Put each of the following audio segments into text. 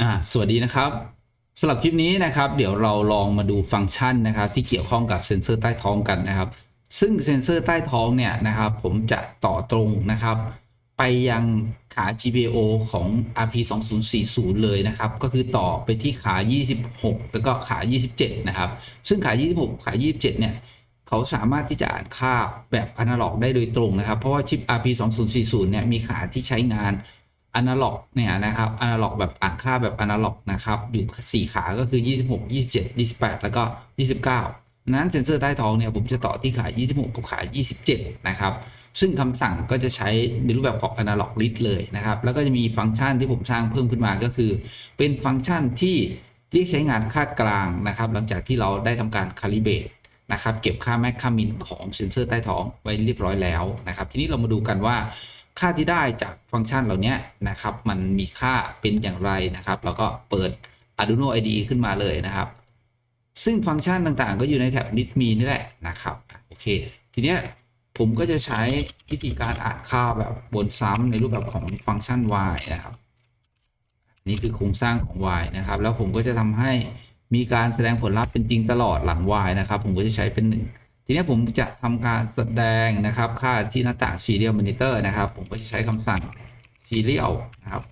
อ่าสวัสดีนะครับสำหรับคลิปนี้นะครับเดี๋ยวเราลองมาดูฟังก์ชันนะครับที่เกี่ยวข้องกับเซ็นเซอร์ใต้ท้องกันนะครับ ซึ่งเซ็นเซอร์ใต้ท้องเนี่ยนะครับผมจะต่อตรงนะครับ ไปยังขา GPIO ของ RP 2040เลยนะครับ ก็คือต่อไปที่ขา 26 แล้วก็ขา 27 นะครับ ซึ่งขา 26 ขา 27 เนี่ยเขาสามารถที่จะอ่านค่าแบบอนาล็อกได้โดยตรงนะครับ เพราะว่าชิป RP 2040เนี่ยมีขาที่ใช้งาน อนาล็อกเนี่ยนะครับอนาล็อกแบบอ่านค่าแบบอนาล็อกนะครับอยู่ 4 ขาก็คือ 26 27 28 แล้วก็ 29 นั้นเซ็นเซอร์ใต้ท้องเนี่ยผมจะต่อที่ขา 26 กับขา 27 นะครับ ซึ่งคำสั่งก็จะใช้ในรูปแบบของ Analog List เลยนะครับ แล้วก็จะมีฟังก์ชันที่ผมสร้างเพิ่มขึ้นมาก็คือ เป็นฟังก์ชันที่เรียกใช้งานค่ากลางนะครับ หลังจากที่เราได้ทำการคาลิเบตนะครับ เก็บค่าแมคคามินของเซ็นเซอร์ใต้ท้องไว้เรียบร้อยแล้วนะครับ ทีนี้เรามาดูกันว่า ค่าที่ได้จากฟังก์ชันเหล่านี้นะครับ มันมีค่าเป็นอย่างไรนะครับ แล้วก็เปิด Arduino IDE ขึ้นมาเลยนะครับ ซึ่งฟังก์ชันต่างๆ ก็อยู่ในแท็บ list me นี่แหละนะครับโอเค ทีเนี้ยผมก็จะใช้วิธีการอ่านค่าแบบบนซ้ำในรูปแบบของฟังก์ชัน y นะครับ นี่คือโครงสร้างของ y นะครับ แล้วผมก็จะทำให้มีการแสดงผลลัพธ์เป็นจริงตลอดหลัง y นะครับ ผมก็จะใช้เป็น1 ทีนี้ผมจะทำการแสดงนะครับค่าที่หน้าต่าง serial monitor นะครับ ผมก็จะใช้คำสั่ง serial นะครับ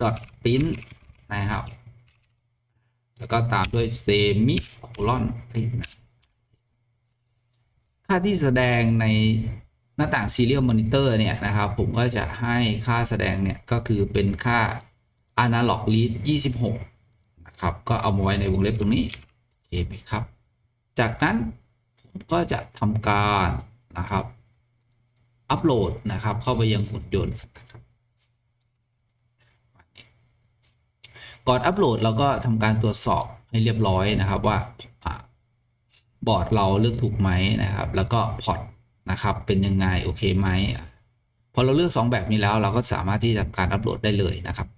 dot print นะครับ แล้วก็ตามด้วย semicolon ค่าที่แสดงในหน้าต่าง serial monitor เนี่ยนะครับ ผมก็จะให้ค่าแสดงเนี่ยก็คือเป็นค่า analog read 26 นะครับ ก็เอามาไว้ในวงเล็บตรงนี้โอเคไหมครับ จากนั้น ก็จะทำการนะครับอัปโหลดนะครับ เข้าไปยังหุ่นยนต์นก่อนอัปโหลดเราก็ทำการตรวจสอบให้เรียบร้อยนะครับว่าบอร์ดเราเลือกถูกไหมนะครับ แล้วก็พอร์ตนะครับเป็นยังไงโอเคไหมพอเราเลือก 2 แบบนี้แล้วเราก็สามารถที่จะทำการอัปโหลดได้เลยนะครับ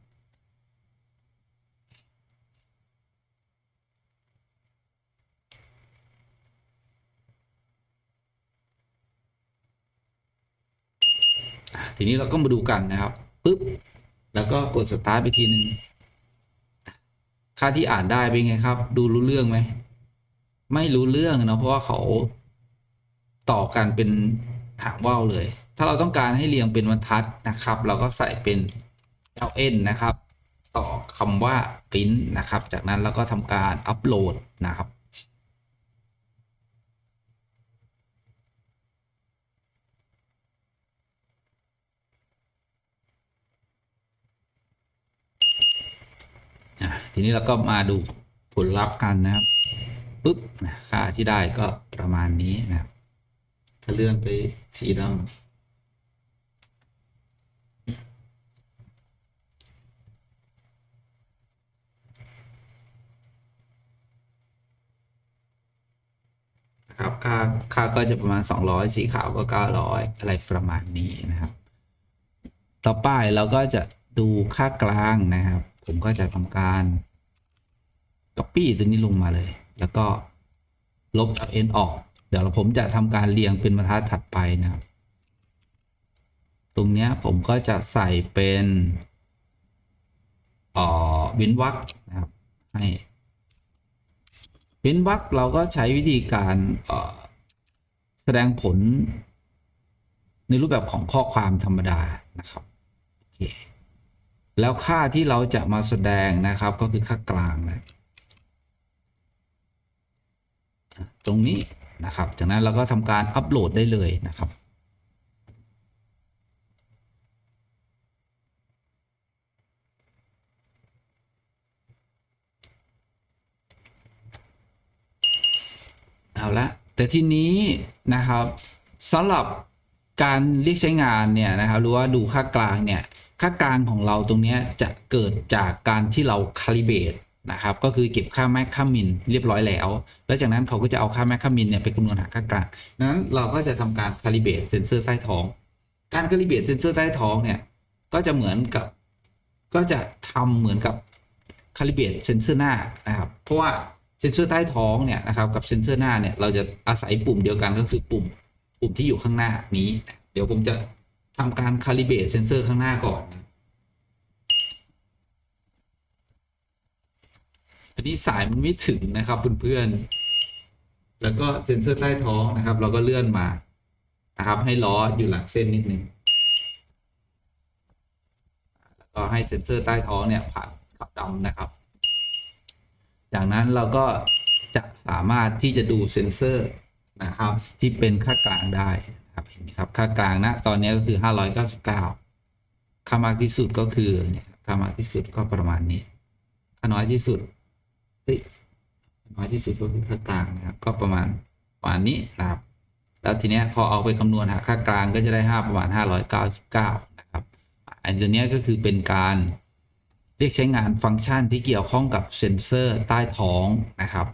ทีนี้เราก็มาดูกันนะครับปุ๊บแล้วก็กดสตาร์ทไปทีหนึ่งค่าที่อ่านได้เป็นไงครับ ดูรู้เรื่องไหมไม่รู้เรื่องเนาะเพราะว่าเขาต่อกันเป็นถางว่าวเลย ถ้าเราต้องการให้เรียงเป็นบรรทัดนะครับ เราก็ใส่เป็น ln นะครับ ต่อคำว่า print นะครับ จากนั้นเราก็ทำการอัปโหลดนะครับ อะ ทีนี้เราก็มาดูผลลัพธ์กันนะครับปุ๊บนะค่าที่ได้ก็ประมาณนี้นะครับถ้าเลื่อนไปสีดำนะครับค่าค่าก็จะประมาณ 200 สีขาวก็ 900 อะไรประมาณนี้นะครับ ต่อไปเราก็จะดูค่ากลางนะครับ ผมก็จะทำการ Copy ตัวนี้ลงมาเลย แล้วก็ลบ ln ออก เดี๋ยวผมจะทำการเรียงเป็นบรรทัดถัดไปนะครับ ตรงนี้ผมก็จะใส่เป็นเอ่อว้นวรรคนะครับให้เว้นวรรคเราก็ใช้วิธีการแสดงผล ในรูปแบบของข้อความธรรมดานะครับโอเค แล้วค่าที่เราจะมาแสดงนะครับก็คือค่ากลางนะตรงนี้นะครับ จากนั้นเราก็ทำการอัปโหลดได้เลยนะครับเอาละแต่ทีนี้นะครับสำหรับ การเรียกใช้งานเนี่ยนะครับหรือว่าดูค่ากลางเนี่ยค่ากลางของเราตรงนี้จะเกิดจากการที่เราคาลิเบตนะครับก็คือเก็บค่าแม็กคคามินเรียบร้อยแล้ว แล้วจากนั้นเขาก็จะเอาค่าแม็กคคามินเนี่ยไปคำนวณหาค่ากลางนั้นเราก็จะทำการคาลิเบตเซนเซอร์ใต้ท้อง การคาลิเบตเซนเซอร์ใต้ท้องเนี่ยก็จะเหมือนกับก็จะทำเหมือนกับคาลิเบตเซนเซอร์หน้านะครับเพราะว่าเซนเซอร์ใต้ท้องเนี่ยนะครับกับเซนเซอร์หน้าเนี่ยเราจะอาศัยปุ่มเดียวกันก็คือปุ่ม ปุ่มที่อยู่ข้างหน้านี้ เดี๋ยวผมจะทำการคาลิเบตเซนเซอร์ข้างหน้าก่อน อันนี้สายมันไม่ถึงนะครับเพื่อนๆ แล้วก็เซนเซอร์ใต้ท้องนะครับ เราก็เลื่อนมานะครับ ให้ล้ออยู่หลังเส้นนิดนึง แล้วก็ให้เซนเซอร์ใต้ท้องเนี่ยผ่านขาวดำนะครับ จากนั้นเราก็จะสามารถที่จะดูเซนเซอร์ นะครับ ที่เป็นค่ากลางได้ครับเห็นไหมครับค่ากลางนะตอนนี้ก็คือ 599 ค่ามากที่สุดก็คือเนี่ยค่ามากที่สุดก็ประมาณนี้ ค่าน้อยที่สุดน้อยที่สุดก็คือค่ากลางนะครับ ก็ประมาณประมาณนี้นะครับ แล้วทีเนี้ยพอเอาไปคำนวณหาค่ากลางก็จะได้ 5 ประมาณ 599 นะครับ อันตัวเนี้ยก็คือเป็นการเรียกใช้งานฟังก์ชันที่เกี่ยวข้องกับเซ็นเซอร์ใต้ท้องนะครับ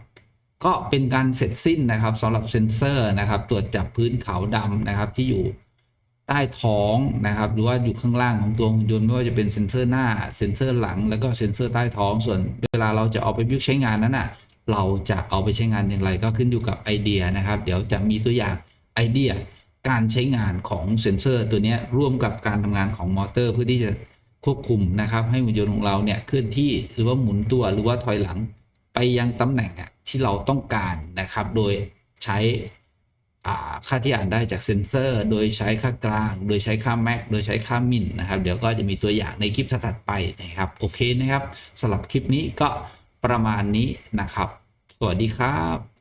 ก็เป็นการเสร็จสิ้นนะครับสำหรับเซ็นเซอร์นะครับ ตรวจจับพื้นขาวดำนะครับ ที่อยู่ใต้ท้องนะครับ หรือว่าอยู่ข้างล่างของตัวหุ่นยนต์ไม่ว่าจะเป็นเซ็นเซอร์หน้าเซ็นเซอร์หลัง แล้วก็เซ็นเซอร์ใต้ท้อง ส่วนเวลาเราจะเอาไปยุกใช้งานนั้นอะเราจะเอาไปใช้งานอย่างไรก็ขึ้นอยู่กับไอเดียนะครับ เดี๋ยวจะมีตัวอย่างไอเดียการใช้งานของเซ็นเซอร์ตัวนี้ร่วมกับการทำงานของมอเตอร์เพื่อที่จะควบคุมนะครับ ให้หุ่นยนต์ของเราเนี่ยเคลื่อนที่หรือว่าหมุนตัวหรือว่าถอยหลัง ไปยังตำแหน่งที่เราต้องการนะครับ โดยใช้ค่าที่อ่านได้จากเซ็นเซอร์ โดยใช้ค่ากลาง โดยใช้ค่าแม็ก โดยใช้ค่ามินนะครับ เดี๋ยวก็จะมีตัวอย่างในคลิปถัดไปนะครับ โอเคนะครับสำหรับคลิปนี้ก็ประมาณนี้นะครับ สวัสดีครับ